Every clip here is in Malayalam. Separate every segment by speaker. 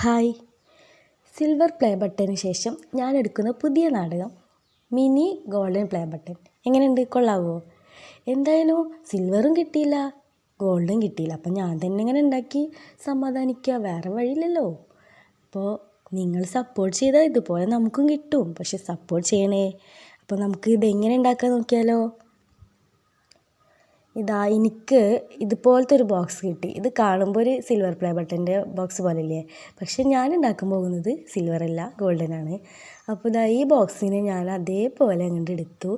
Speaker 1: ഹായ്. സിൽവർ പ്ലേ ബട്ടന് ശേഷം ഞാൻ എടുക്കുന്ന പുതിയ നാടകം മിനി ഗോൾഡൻ പ്ലേ ബട്ടൺ എങ്ങനെയുണ്ട്? കൊള്ളാവോ? എന്തായാലും സിൽവറും കിട്ടിയില്ല ഗോൾഡും കിട്ടിയില്ല. അപ്പം ഞാൻ തന്നെ ഇങ്ങനെ ഉണ്ടാക്കി സമാധാനിക്കുക. വേറെ വഴിയില്ലല്ലോ. അപ്പോൾ നിങ്ങൾ സപ്പോർട്ട് ചെയ്താൽ ഇതുപോലെ നമുക്കും കിട്ടും. പക്ഷെ സപ്പോർട്ട് ചെയ്യണേ. അപ്പോൾ നമുക്ക് ഇതെങ്ങനെ ഉണ്ടാക്കാൻ നോക്കിയാലോ? ഇതാ എനിക്ക് ഇതുപോലത്തെ ഒരു ബോക്സ് കിട്ടി. ഇത് കാണുമ്പോൾ ഒരു സിൽവർ പ്ലേ ബട്ടന്റെ ബോക്സ് പോലെയല്ലേ? പക്ഷേ ഞാൻ ഉണ്ടാക്കാൻ പോകുന്നത് സിൽവർ അല്ല ഗോൾഡൻ ആണ്. അപ്പോൾ ഇതാ ഈ ബോക്സിനെ ഞാൻ അതേപോലെ അങ്ങോട്ട് എടുത്തു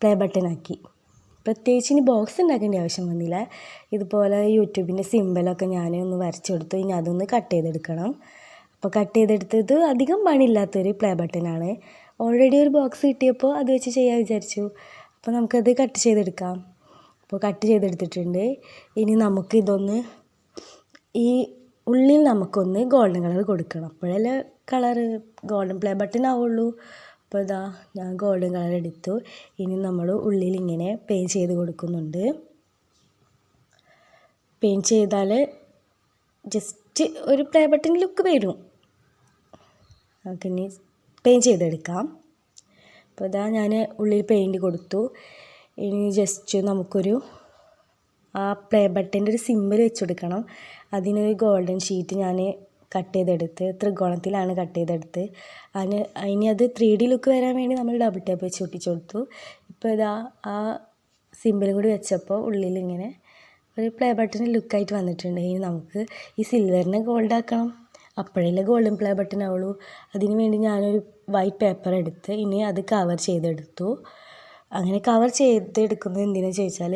Speaker 1: പ്ലേ ബട്ടനാക്കി പ്രത്യേകിച്ച് ഇനി ബോക്സ് ഉണ്ടാക്കേണ്ട ആവശ്യം വന്നില്ല. ഇതുപോലെ യൂട്യൂബിന്റെ സിമ്പലൊക്കെ ഞാൻ ഒന്ന് വരച്ചു കൊടുത്തു. ഇനി അതൊന്ന് കട്ട് ചെയ്തെടുക്കണം. അപ്പോൾ കട്ട് ചെയ്തെടുത്തത് അധികം പണിയില്ലാത്തൊരു പ്ലേ ബട്ടനാണ് ഓൾറെഡി ഒരു ബോക്സ് കിട്ടിയപ്പോൾ അത് വെച്ച് ചെയ്യാൻ വിചാരിച്ചു. അപ്പോൾ നമുക്കത് കട്ട് ചെയ്തെടുക്കാം. അപ്പോൾ കട്ട് ചെയ്തെടുത്തിട്ടുണ്ട്. ഇനി നമുക്ക് ഇതൊന്ന് ഈ ഉള്ളിൽ നമുക്കൊന്ന് ഗോൾഡൻ കളർ കൊടുക്കണം. അപ്പോഴല്ലേ കളറ് ഗോൾഡൻ പ്ലേ ബട്ടൺ ആവുള്ളൂ. അപ്പോൾ ഇതാ ഞാൻ ഗോൾഡൻ കളർ എടുത്തു. ഇനി നമ്മൾ ഉള്ളിൽ ഇങ്ങനെ പെയിന്റ് ചെയ്ത് കൊടുക്കുന്നുണ്ട്. പെയിന്റ് ചെയ്താൽ ജസ്റ്റ് ഒരു പ്ലേ ബട്ടൺ ലുക്ക് വരും. നമുക്കിനി പെയിന്റ് ചെയ്തെടുക്കാം. അപ്പോൾ ഇതാ ഞാൻ ഉള്ളിൽ പെയിന്റ് കൊടുത്തു. ഇനി ജസ്റ്റ് നമുക്കൊരു ആ പ്ലേ ബട്ടന്റെ ഒരു സിമ്പിൾ വെച്ച് കൊടുക്കണം അതിനൊരു ഗോൾഡൻ ഷീറ്റ് ഞാൻ കട്ട് ചെയ്തെടുത്ത് ത്രികോണത്തിലാണ് കട്ട് ചെയ്തെടുത്ത്. അതിന് ഇനി അത് ത്രീ ഡി ലുക്ക് വരാൻ വേണ്ടി നമ്മൾ ഡബിൾ ടേപ്പ് വെച്ച് ഒട്ടിച്ചു കൊടുത്തു ഇപ്പോൾ ഇതാ ആ സിമ്പിളും കൂടി വെച്ചപ്പോൾ ഉള്ളിൽ ഇങ്ങനെ ഒരു പ്ലേ ബട്ടൺ ലുക്കായിട്ട് വന്നിട്ടുണ്ട്. ഇനി നമുക്ക് ഈ സിൽവറിനെ ഗോൾഡ് ആക്കണം. അപ്പോഴല്ലേ ഗോൾഡൻ പ്ലേ ബട്ടൺ ആവുള്ളൂ. അതിന് വേണ്ടി ഞാനൊരു വൈറ്റ് പേപ്പർ എടുത്ത് ഇനി അത് കവർ ചെയ്തെടുത്തു. അങ്ങനെ കവർ ചെയ്തെടുക്കുന്നത് എന്തിനാ ചോദിച്ചാൽ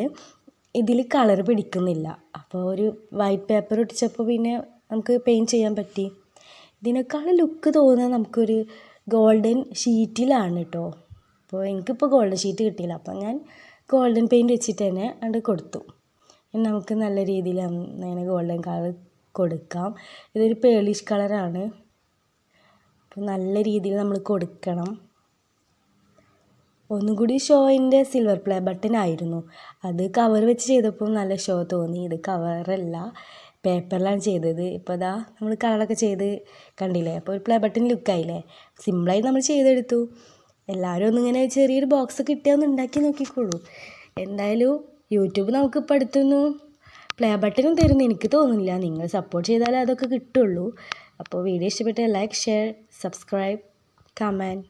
Speaker 1: ഇതിൽ കളർ പിടിക്കുന്നില്ല. അപ്പോൾ ഒരു വൈറ്റ് പേപ്പർ ഒട്ടിച്ചപ്പോൾ പിന്നെ നമുക്ക് പെയിന്റ് ചെയ്യാൻ പറ്റി. ഇതിനേക്കാളും ലുക്ക് തോന്നുന്നത് നമുക്കൊരു ഗോൾഡൻ ഷീറ്റിലാണ് കേട്ടോ അപ്പോൾ എനിക്കിപ്പോൾ ഗോൾഡൻ ഷീറ്റ് കിട്ടിയില്ല. അപ്പോൾ ഞാൻ ഗോൾഡൻ പെയിന്റ് വെച്ചിട്ട് തന്നെ അത് കൊടുത്തു. നമുക്ക് നല്ല രീതിയിൽ അങ്ങനെ ഗോൾഡൻ കളർ കൊടുക്കാം. ഇതൊരു പേളിഷ് കളറാണ് അപ്പോൾ നല്ല രീതിയിൽ നമ്മൾ കൊടുക്കണം. ഒന്നും കൂടി ഷോയിന്റെ സിൽവർ പ്ലേ ബട്ടൺ ആയിരുന്നു അത് കവർ വെച്ച് ചെയ്തപ്പോൾ നല്ല ഷോ തോന്നി. ഇത് കവറല്ല പേപ്പറിലാണ് ചെയ്തത്. ഇപ്പോൾ അതാ നമ്മൾ കളറൊക്കെ ചെയ്ത് കണ്ടില്ലേ? അപ്പോൾ ഒരു പ്ലേ ബട്ടൺ ലുക്കായില്ലേ സിമ്പിളായി നമ്മൾ ചെയ്തെടുത്തു. എല്ലാവരും ഒന്നിങ്ങനെ ചെറിയൊരു ബോക്സ് കിട്ടിയാൽ ഒന്ന് ഉണ്ടാക്കി നോക്കിക്കോളൂ. എന്തായാലും യൂട്യൂബ് നമുക്കിപ്പോൾ അടുത്തൊന്നും പ്ലേ ബട്ടണും തരുന്നു എനിക്ക് തോന്നുന്നില്ല. നിങ്ങൾ സപ്പോർട്ട് ചെയ്താലേ അതൊക്കെ കിട്ടുള്ളൂ. അപ്പോൾ വീഡിയോ ഇഷ്ടപ്പെട്ട ലൈക്ക് ഷെയർ സബ്സ്ക്രൈബ് കമന്റ്